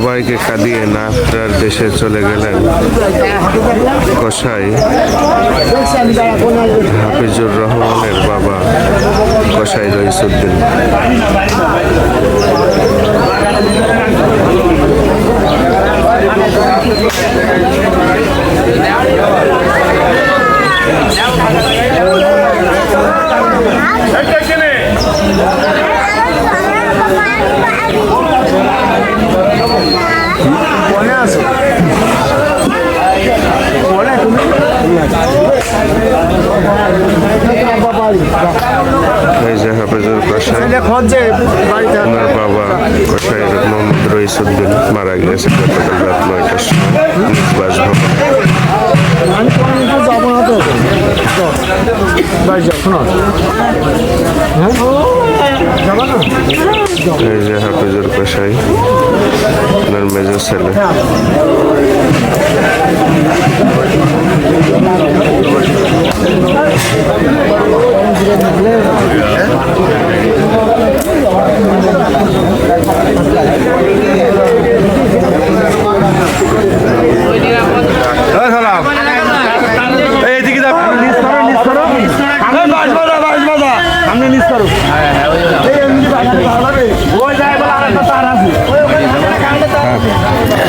সবাইকে কাঁদিয়ে না ফেরার দেশে চলে গেলেন কসাই হাফিজুর রহমানের বাবা কসাই রইসুদ্দিন। এই যে হাফিজুর কসাই ওনার বাবা কসাই মোহাম্মদ রইসুদ্দিন মারা গিয়েছে গতকাল রাত নয়টার সময় বাসভবনে। এই যে হাফিজুর কসাই ওনার মেজর ছেলে।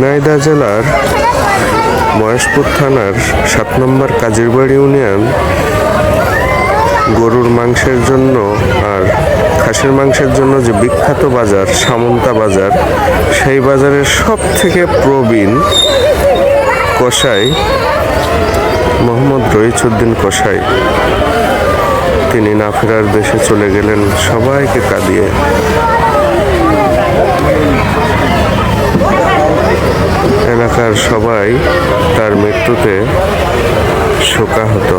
ঝিনাইদহ জেলার মহেশপুর থানার সাত নম্বর কাজিরবাড়ি ইউনিয়ন গরুর মাংসের জন্য আর খাসির মাংসের জন্য যে বিখ্যাত বাজার সামন্তা বাজার, সেই বাজারের সব থেকে প্রবীণ কসাই মোহাম্মদ রহিচুদ্দিন কসাই। তিনি না ফেরার দেশে চলে গেলেন সবাইকে কাঁদিয়ে। এলাকার সবাই তার মৃত্যুতে শোকাহত।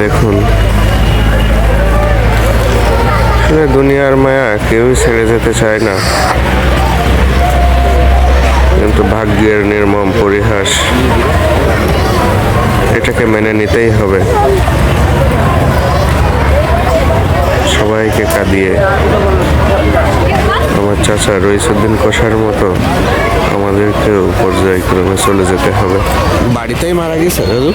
দেখুন দুনিয়ার মায়া কেউই ছেড়ে যেতে চায় না। কিন্তু ভাগ্যের নির্মম পরিহাস এটাকে মেনে নিতেই হবে। টাকা দিয়ে আমার চাচা রইসুদ্দিন কষার মতো আমাদেরকেও পর্যায়ক্রমে চলে যেতে হবে। বাড়িতেই মারা গেছে, দাদু?